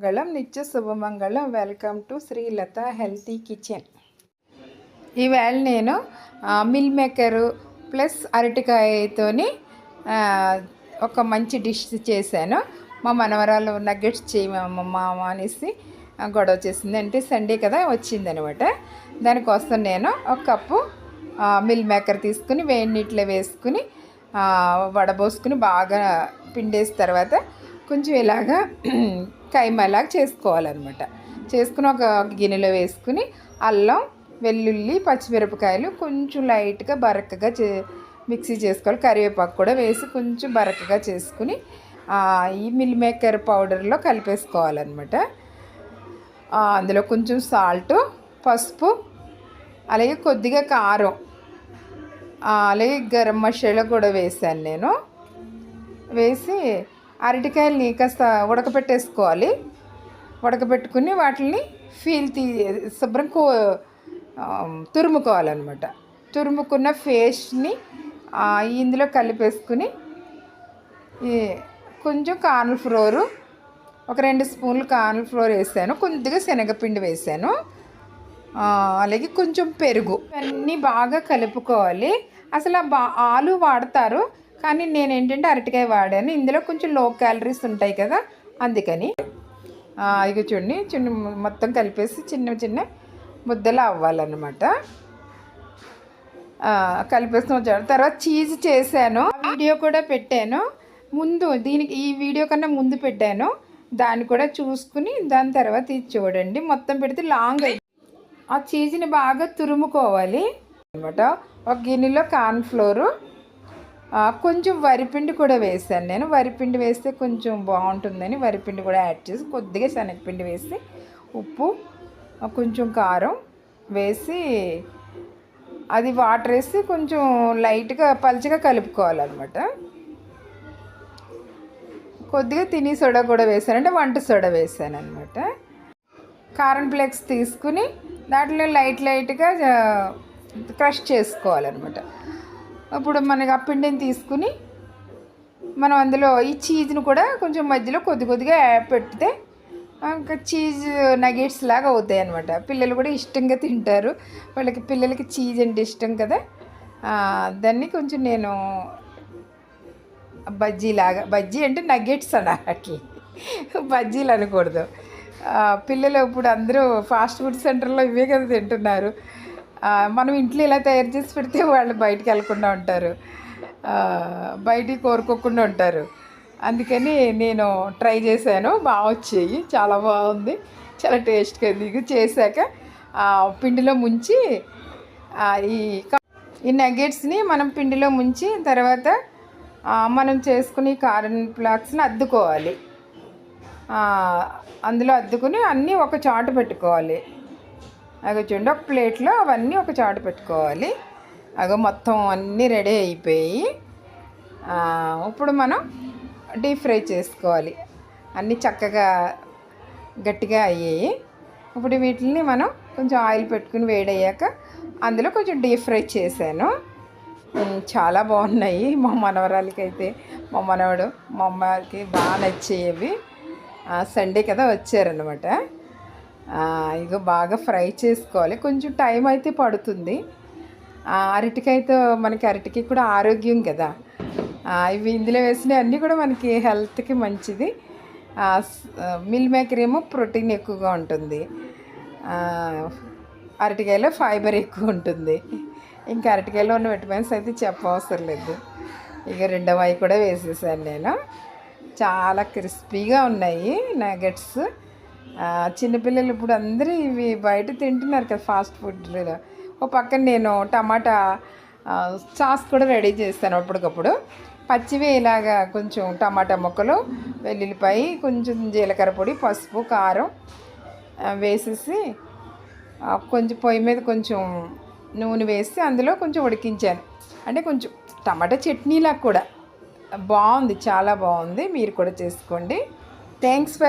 మంగళం నిత్య శుభమంగళం. Welcome to Srilatha healthy kitchen ఈవేళ నేను మిల్ మేకరు ప్లస్ అరటికాయతోని ఒక మంచి డిష్ చేశాను. మా మనవరాలు నగ్గెట్స్ చేయమమ్మా అనేసి గొడవ చేసింది. అంటే సండే కదా వచ్చిందనమాట. దానికోసం నేను ఒక కప్పు మిల్ మేకర్ తీసుకుని వేడి నీటిలో వేసుకుని వడబోసుకుని బాగా పిండేసిన తర్వాత కొంచెం ఇలాగా కైమాలాగా చేసుకోవాలన్నమాట. చేసుకుని ఒక గిన్నెలో వేసుకుని అల్లం వెల్లుల్లి పచ్చిమిరపకాయలు కొంచెం లైట్గా బరకగా చే మిక్సీ చేసుకోవాలి. కరివేపాకు కూడా వేసి కొంచెం బరకగా చేసుకుని ఈ మిల్ మేకర్ పౌడర్లో కలిపేసుకోవాలన్నమాట. అందులో కొంచెం సాల్ట్ పసుపు అలాగే కొద్దిగా కారం అలాగే గరం మసాలా కూడా వేసాను నేను. వేసి అరటికాయలని కాస్త ఉడకపెట్టేసుకోవాలి. ఉడకబెట్టుకుని వాటిని ఫీల్ తీ శుభ్రం కో తురుముకోవాలన్నమాట. తురుముకున్న ఫేస్ని ఇందులో కలిపేసుకుని కొంచెం కార్న్ ఫ్లోరు ఒక రెండు స్పూన్లు కార్న్ ఫ్లోర్ వేసాను. కొద్దిగా శనగపిండి వేసాను. అలాగే కొంచెం పెరుగు. అన్నీ బాగా కలుపుకోవాలి. అసలు బా ఆలు వాడతారు. కానీ నేను ఏంటంటే అరటికాయ వాడాను. ఇందులో కొంచెం లో క్యాలరీస్ ఉంటాయి కదా అందుకని. ఇక చూడండి చిన్న మొత్తం కలిపేసి చిన్న చిన్న ముద్దలు అవ్వాలన్నమాట. కలిపేస్తున్నాం తర్వాత చీజ్ చేశాను. వీడియో కూడా పెట్టాను. ముందు దీనికి ఈ వీడియో కన్నా ముందు పెట్టాను. దాన్ని కూడా చూసుకుని దాని తర్వాత ఇది చూడండి. మొత్తం పెడితే లాంగ్ అయి ఆ చీజ్ని బాగా తురుముకోవాలి. అనమాట ఒక గిన్నెలో కార్న్ఫ్లోరు కొంచెం వరిపిండి కూడా వేసాను నేను. వరిపిండి వేస్తే కొంచెం బాగుంటుందని వరిపిండి కూడా యాడ్ చేసి కొద్దిగా శనగపిండి వేసి ఉప్పు కొంచెం కారం వేసి అది వాటర్ వేసి కొంచెం లైట్గా పలుచగా కలుపుకోవాలన్నమాట. కొద్దిగా తిని సోడా కూడా వేసాను. అంటే వంట సోడా వేసాను అనమాట కారం ఫ్లేక్స్ తీసుకుని దాంట్లో లైట్ లైట్గా క్రష్ చేసుకోవాలన్నమాట. ఇప్పుడు మనకి ఆ పిండిని తీసుకుని మనం అందులో ఈ చీజ్ను కూడా కొంచెం మధ్యలో కొద్ది కొద్దిగా పెడితే ఇంకా చీజ్ నగెట్స్ లాగా అవుతాయి అనమాట పిల్లలు కూడా ఇష్టంగా తింటారు. వాళ్ళకి పిల్లలకి చీజ్ అంటే ఇష్టం కదా. దాన్ని కొంచెం నేను బజ్జీ లాగా బజ్జీ అంటే నగెట్స్ అన్నట్లు బజ్జీలు అనకూడదు. పిల్లలు ఇప్పుడు అందరూ ఫాస్ట్ ఫుడ్ సెంటర్లో ఇవే కదా తింటున్నారు. మనం ఇంట్లో ఇలా తయారు చేసి పెడితే వాళ్ళు బయటికి వెళ్ళకుండా ఉంటారు. బయటికి కోరుకోకుండా ఉంటారు. అందుకని నేను ట్రై చేశాను. బాగా వచ్చాయి. చాలా బాగుంది. చాలా టేస్ట్గా దిగు ఇది చేశాక పిండిలో ముంచి ఈ క- ఈ నగెట్స్ని మనం పిండిలో ముంచి తర్వాత మనం చేసుకుని కారన్ ఫ్లాక్స్ని అద్దుకోవాలి. అందులో అద్దుకుని అన్నీ ఒక చాటు పెట్టుకోవాలి. అగో చూడండి ఒక ప్లేట్లో అవన్నీ ఒక చాటు పెట్టుకోవాలి. అగో మొత్తం అన్నీ రెడీ అయిపోయి ఇప్పుడు మనం డీప్ ఫ్రై చేసుకోవాలి. అన్నీ చక్కగా గట్టిగా అయ్యాయి. ఇప్పుడు వీటిని మనం కొంచెం ఆయిల్ పెట్టుకుని వేడయ్యాక అందులో కొంచెం డీప్ ఫ్రై చేశాను. చాలా బాగున్నాయి మా మనవరాలకి అయితే మా మనవడు మా అమ్మకి బాగా నచ్చేవి. సండే కదా వచ్చారనమాట ఇక బాగా ఫ్రై చేసుకోవాలి. కొంచెం టైం అయితే పడుతుంది. ఆ, అరటికాయతో మనకి అరటికాయ కూడా ఆరోగ్యం కదా. ఇవి ఇందులో వేసినవి అన్నీ కూడా మనకి హెల్త్కి మంచిది. మిల్ మేకర్ ఏమో ప్రోటీన్ ఎక్కువగా ఉంటుంది. అరటికాయలో ఫైబర్ ఎక్కువ ఉంటుంది. ఇంకా అరటికాయలో ఉన్న విటమిన్స్ అయితే చెప్పవసరం లేదు. ఇక రెండవ అవి కూడా వేసేసాను నేను. చాలా క్రిస్పీగా ఉన్నాయి నగెట్స్. చిన్నపిల్లలు ఇప్పుడు అందరూ ఇవి బయట తింటున్నారు కదా ఫాస్ట్ ఫుడ్లో ఓ పక్కన నేను టమాటా సాస్ కూడా రెడీ చేస్తాను అప్పటికప్పుడు. పచ్చివి ఇలాగా కొంచెం టమాటా ముక్కలు వెల్లుల్లిపాయ కొంచెం జీలకర్ర పొడి పసుపు కారం వేసేసి కొంచెం పొయ్యి మీద కొంచెం నూనె వేసి అందులో కొంచెం ఉడికించాను. అంటే కొంచెం టమాటా చట్నీలా కూడా. బాగుంది చాలా బాగుంది. మీరు కూడా చేసుకోండి. Thanks for